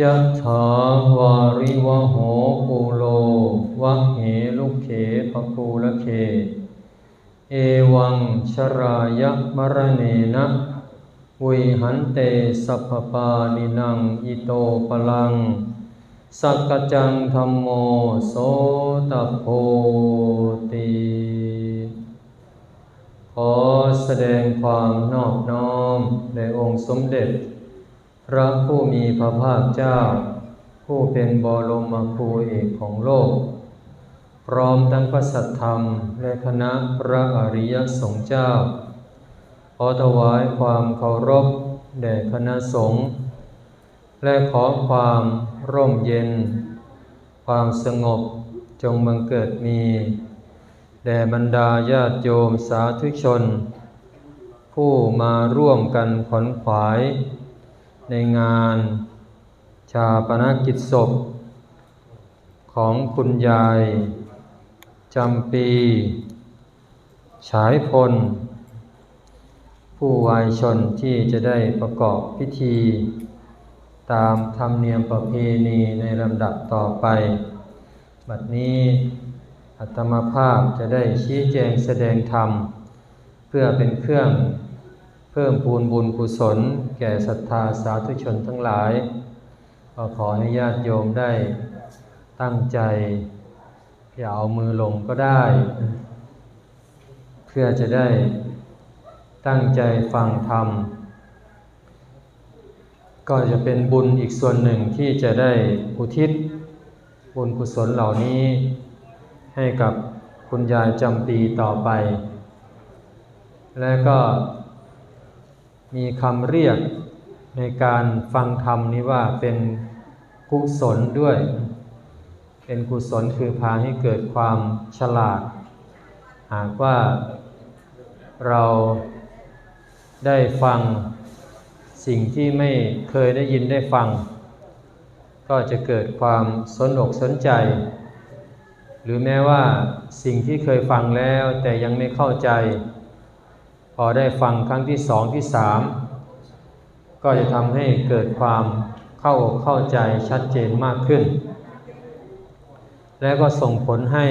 ยะถาวาริวะโหปูโลวะเหลุเขปะกูละเคเอวังชรายะมรเนนะวิหันเตสัพพปานินังอิโตปลัง สักกจังธรรมโมโสตโพติขอแสดงความนอบน้อมในองค์สมเด็จ พระผู้มีพระภาคเจ้า ผู้เป็นบรมครูเอกของโลก พร้อมทั้งพระสัทธรรมและคณะพระอริยสงฆ์เจ้า ขอถวายความเคารพแด่คณะสงฆ์และขอความร่มเย็น ความสงบจงบังเกิดมี แด่บรรดาญาติโยมสาธุชน ผู้มาร่วมกันขนขวาย ในงานชาปนกิจศพ ของคุณยายจำปี ฉายพล ผู้วายชนที่จะได้ประกอบพิธี ตามธรรมเนียมประเพณีในลำดับต่อไป บัดนี้อัตมาภาพจะได้ชี้แจงแสดงธรรม เพื่อเป็นเครื่อง พิ่มพูนบุญกุศล แก่ศรัทธาสาธุชนทั้งหลาย ก็ขอให้ญาติโยมได้ตั้งใจอย่าเอามือลงก็ได้ เพื่อจะได้ตั้งใจฟังธรรม ก็จะเป็นบุญอีกส่วนหนึ่งที่จะได้อุทิศบุญกุศลเหล่านี้ ให้กับคุณยายจำปีต่อไป และก็ มีคำเรียกในการฟังธรรมนี้ว่าเป็นกุศลด้วย เป็นกุศลคือพาให้เกิดความฉลาด หากว่าเราได้ฟังสิ่งที่ไม่เคยได้ยินได้ฟัง ก็จะเกิดความสนอกสนใจ หรือแม้ว่าสิ่งที่เคยฟังแล้วแต่ยังไม่เข้าใจ พอได้ฟังครั้งที่สองที่สามก็จะทำให้เกิดความเข้าอกเข้าใจชัดเจนมากขึ้น และก็ส่งผลให้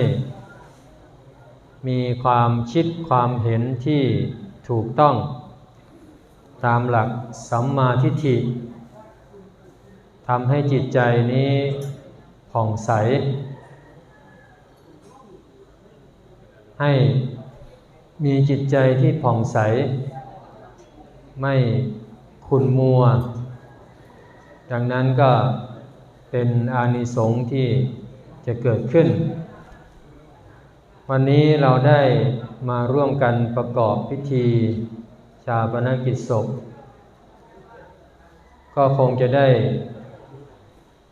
มีความคิดความเห็นที่ถูกต้อง ตามหลักสัมมาทิฏฐิทำให้จิตใจนี้ผ่องใส ให้ มีจิตใจที่ผ่องใส ไม่ขุนมัว ดังนั้นก็เป็นอานิสงส์ที่จะเกิดขึ้น วันนี้เราได้มาร่วมกันประกอบพิธี ชาปนกิจศพ ก็คงจะได้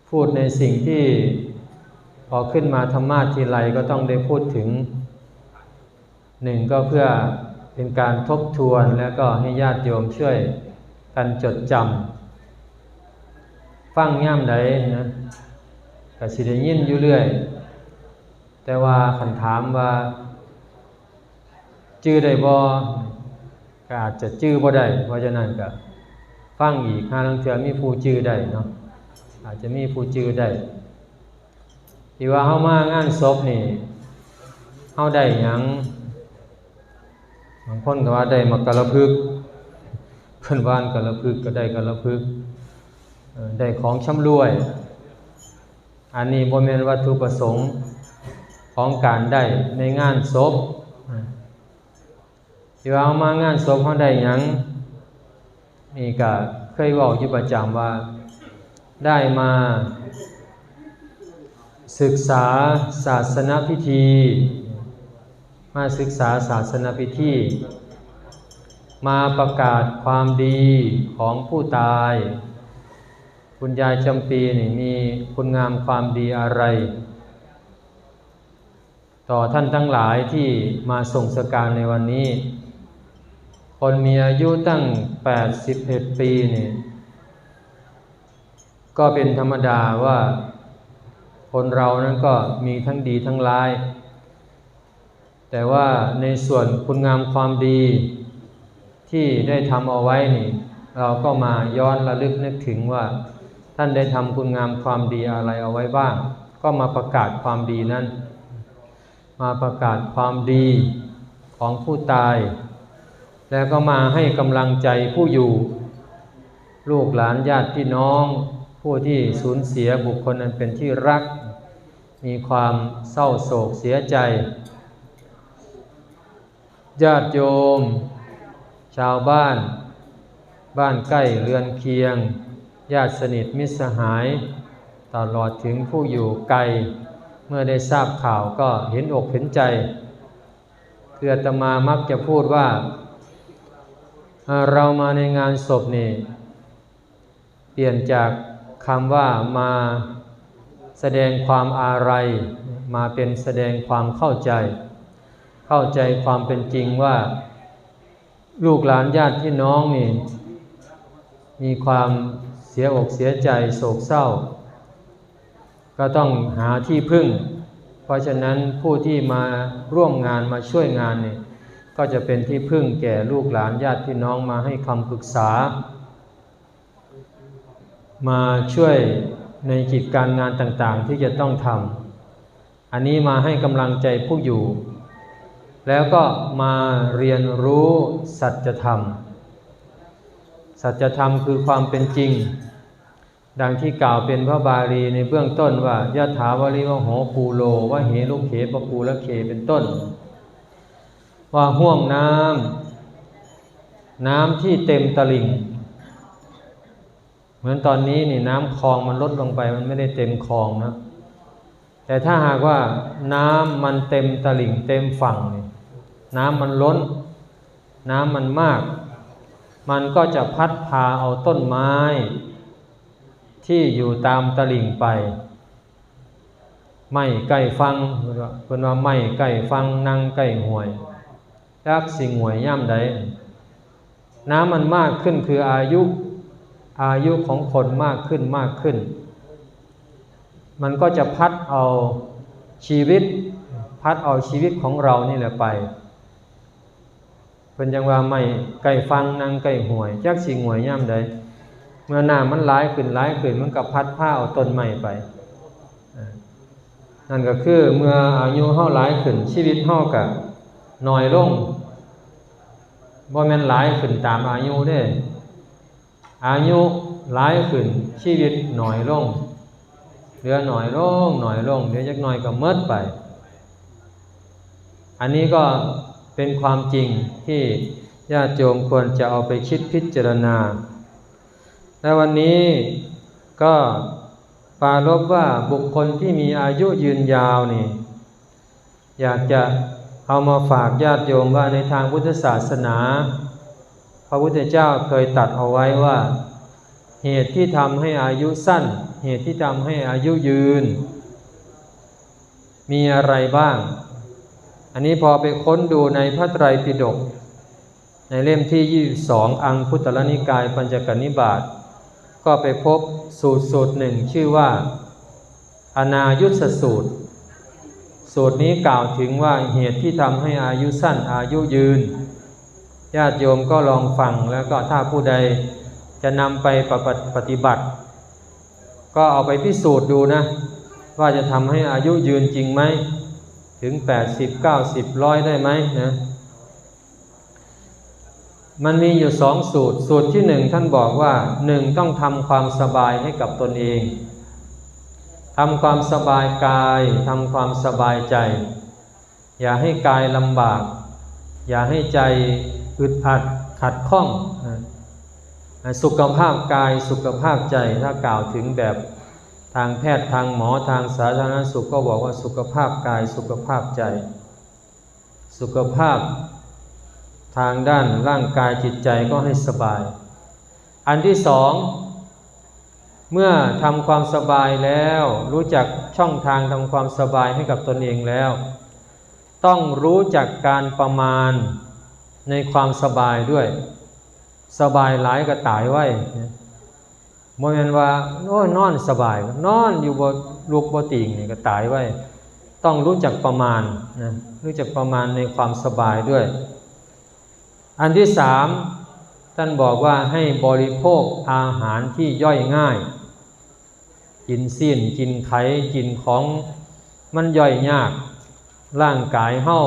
พูดในสิ่งที่พอขึ้นมาธรรมาทีไรก็ต้องได้พูดถึง หนึ่งก็เพื่อเป็นการทบทวนแล้วก็ให้ญาติโยมช่วยกันจดจำฟังย่ำใดนะก็สิได้ยินอยู่เรื่อย แต่ว่าคันถามว่า จื้อได้บ่ก็อาจจะจื้อบ่ได้เพราะฉะนั้นก็ฟังอีกห้าลังเทือมีผู้จื้อได้เนาะอาจจะมีผู้จื้อได้ที่ว่าเฮามางานศพนี่เฮาได้หยัง บางคนก็ว่าได้มากระพึกเพิ่นว่านกระพึกก็ได้กระพึกได้ของช่ำรวย อันนี้บ่แม่นวัตถุประสงค์ของการได้ในงานศพที่ว่าเอามางานศพเฮาได้ยังนี่ก็เคยเว้าอยู่ประจำว่าได้มาศึกษาศาสนพิธี มาศึกษาศาสนพิธีมาประกาศความดีของผู้ตาย คุณยายจำปีนี่มีคุณงามความดีอะไร ต่อท่านทั้งหลายที่มาส่งสการในวันนี้ คนมีอายุตั้ง 81 ปีนี่ก็เป็นธรรมดาว่า คนเรานั้นก็มีทั้งดีทั้งร้าย แต่ว่าในส่วนคุณงามความดีที่ได้ทำเอาไว้นี่ เราก็มาย้อนระลึกนึกถึงว่า ท่านได้ทำคุณงามความดีอะไรเอาไว้บ้าง ก็มาประกาศความดีนั้น มาประกาศความดีของผู้ตาย แล้วก็มาให้กำลังใจผู้อยู่ ลูกหลานญาติพี่น้อง ผู้ที่สูญเสียบุคคลนั้นเป็นที่รัก มีความเศร้าโศกเสียใจ ญาติโยม ชาวบ้าน บ้านใกล้เรือนเคียง ญาติสนิทมิตรสหาย ตลอดถึงผู้อยู่ไกล เมื่อได้ทราบข่าวก็เห็นอกเห็นใจคืออาตมามักจะพูดว่า เรามาในงานศพนี่ เปลี่ยนจากคำว่ามาแสดงความอาลัยมาเป็นแสดงความเข้าใจ เข้าใจความเป็นจริงว่า ลูกหลานญาติพี่น้องนี่มีความเสียอกเสียใจโศกเศร้า ก็ต้องหาที่พึ่ง เพราะฉะนั้นผู้ที่มาร่วมงานมาช่วยงานนี่ก็จะเป็นที่พึ่งแก่ลูกหลานญาติพี่น้องมาให้คำปรึกษา มาช่วยในกิจการงานต่างๆที่จะต้องทำอันนี้มาให้กำลังใจผู้อยู่ แล้วก็มาเรียนรู้สัจธรรม สัจธรรมคือความเป็นจริง ดังที่กล่าวเป็นพระบาลีในเบื้องต้นว่ายะถาวริวโหปูโลวะเหลุเขปะปูละเคเป็นต้น ว่าห่วงน้ำน้ำที่เต็มตลิ่ง เหมือนตอนนี้นี่น้ำคลองมันลดลงไปมันไม่ได้เต็มคลองนะ แต่ถ้าหากว่าน้ำมันเต็มตลิ่งเต็มฝั่งนี่น้ำมันล้น น้ำมันมาก มันก็จะพัดพาเอาต้นไม้ ที่อยู่ตามตลิ่งไป ไม่ใกล้ฟังเป็นว่าไม่ใกล้ฟังนั่งใกล้ห่วยยักสิ่งห่วยย่ำใดน้ำมันมากขึ้นคืออายุ อายุของคนมากขึ้นมากขึ้น มันก็จะพัดเอาชีวิต พัดเอาชีวิตของเรานี่แหละไปเป็นยังว่าไม่ไก่ฟังนางไก่ห่วยจักสิงห่วยย่ำใดเมื่อหน้ามันร้ายขึ้นร้ายขึ้นมันก็พัดผ้าเอาต้นไม้ไป นั่นก็คือเมื่ออายุเฮาหลายขึ้นชีวิตเฮากับน้อยลงบ่แม่นหลายขึ้นตามอายุเด้ อายุหลายขึ้นชีวิตน้อยลง เหลือหน่อยลงหน่อยลงเดี๋ยวจักหน่อยก็เมิดไป อันนี้ก็เป็นความจริงที่ญาติโยมควรจะเอาไปคิดพิจารณา และวันนี้ก็ปารบว่าบุคคลที่มีอายุยืนยาวนี่ อยากจะเอามาฝากญาติโยมว่าในทางพุทธศาสนา พระพุทธเจ้าเคยตัดเอาไว้ว่า เหตุที่ทำให้อายุสั้น เหตุที่ทำให้อายุยืน มีอะไรบ้าง อันนี้พอไปค้นดูในพระไตรปิฎกในเล่มที่ 22 อังพุทธลนิกายปัญจกนิบาตก็ไปพบสูตรสูตรหนึ่งชื่อว่า อนายุสสูตร สูตรนี้กล่าวถึงว่าเหตุที่ทำให้อายุสั้นอายุยืน ญาติโยมก็ลองฟังแล้วก็ถ้าผู้ใดจะนำไปปฏิบัติ ก็เอาไปพิสูจน์ดูนะ ว่าจะทำให้อายุยืนจริงไหม ถึง 80 90ร้อยได้ไหมนะมันมีอยู่สองสูตร สูตรที่หนึ่งท่านบอกว่าหนึ่งต้องทำความสบายให้กับตนเองทำความสบายกายทำความสบายใจ อย่าให้กายลำบาก อย่าให้ใจอึดอัดขัดข้องนะ สุขภาพกายสุขภาพใจถ้ากล่าวถึงแบบทางแพทย์ทางหมอทางสาธารณสุขก็บอกว่าสุขภาพกายสุขภาพใจ สุขภาพทางด้านร่างกายจิตใจก็ให้สบาย อันที่สองเมื่อทำความสบายแล้ว รู้จักช่องทางทำความสบายให้กับตนเองแล้ว ต้องรู้จักการประมาณในความสบายด้วย สบายหลายก็ตายไว้โมเมนว่าโอ้ยนอนสบาย นอนอยู่บนลูกบติงนี่ก็ตายไว้ ต้องรู้จักประมาณนะรู้จักประมาณในความสบายด้วย อันที่สามท่านบอกว่าให้บริโภคอาหารที่ย่อยง่าย กินสิ้นกินไขกินของมันย่อยยาก ร่างกายเห่า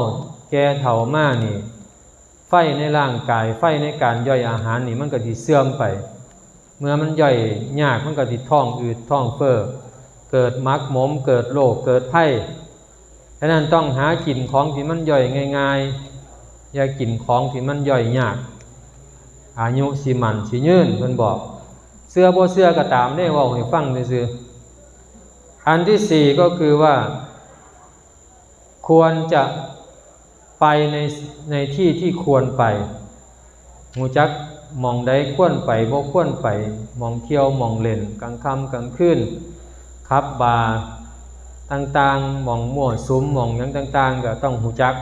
แก่เถ่ามากนี่ ไฟในร่างกาย ไฟในการย่อยอาหารนี่มันก็ที่เสื่อมไป เมื่อมันย่อยยากมันก็ที่ท้องอืดท้องเฟ้อเกิดมักหมมเกิดโรคเกิดไข้ดังนั้นต้องหากินของที่มันย่อยง่าย ๆ อย่ากินของที่มันย่อยยาก อายุสิมันสิยืนเพิ่นบอก เสื้อบ่เสื้อก็ตามได้ว่าให้ฟังซื่ออันที่สี่ก็คือว่า ควรจะ ไปในในที่ที่ควรไปหูจักมองใดควรไปบ่ควรไปมองเที่ยวมองเล่นกลางค่ำกลางคืนขับบาต่างๆมองมั่วซุ้มมองยังต่าง ๆ ก็ต้องหูจัก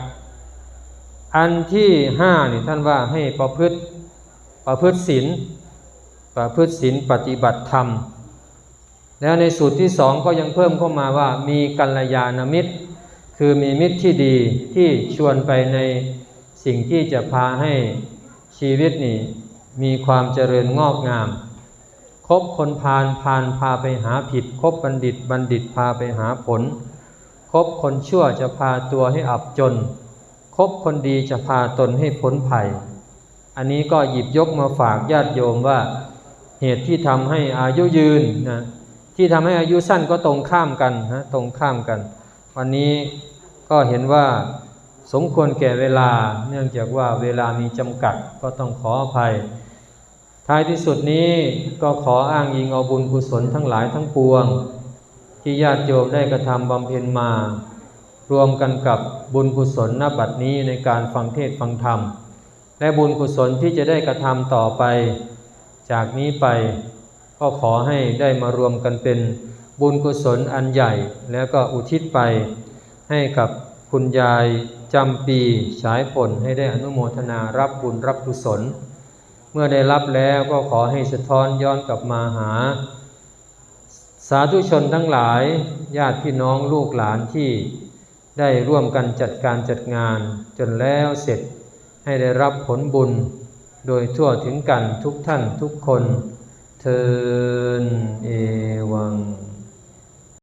อันที่ห้านี่ท่านว่าให้ประพฤติประพฤติศีลประพฤติศีลปฏิบัติธรรม แล้วในสูตรที่สองก็ยังเพิ่มเข้ามาว่ามีกัลยาณมิตร คือมีมิตรที่ดีที่ชวนไปในสิ่งที่จะพาให้ชีวิตนี่มีความเจริญงอกงาม คบคนพาลพาลพาไปหาผิด คบบัณฑิตบัณฑิตพาไปหาผล คบคนชั่วจะพาตัวให้อับจน คบคนดีจะพาตนให้พ้นภัย อันนี้ก็หยิบยกมาฝากญาติโยมว่าเหตุที่ทำให้อายุยืนนะที่ทำให้อายุสั้นก็ตรงข้ามกันนะตรงข้ามกัน วันนี้ก็เห็นว่าสมควรแก่เวลา เนื่องจากว่าเวลามีจำกัดก็ต้องขออภัย ท้ายที่สุดนี้ก็ขออ้างอิงเอาบุญกุศลทั้งหลายทั้งปวง ที่ญาติโยมได้กระทำบำเพ็ญมา รวมกันกับบุญกุศลณบัดนี้ในการฟังเทศฟังธรรม และบุญกุศลที่จะได้กระทำต่อไป จากนี้ไปก็ขอให้ได้มารวมกันเป็น บุญกุศลอันใหญ่แล้วก็อุทิศไป ให้กับคุณยายจำปีฉายผลให้ได้อนุโมทนารับบุญรับกุศล เมื่อได้รับแล้วก็ขอให้สะท้อนย้อนกลับมาหา สาธุชนทั้งหลายญาติพี่น้องลูกหลานที่ได้ร่วมกันจัดการจัดงาน จนแล้วเสร็จให้ได้รับผลบุญ โดยทั่วถึงกันทุกท่านทุกคน เทินเอวัง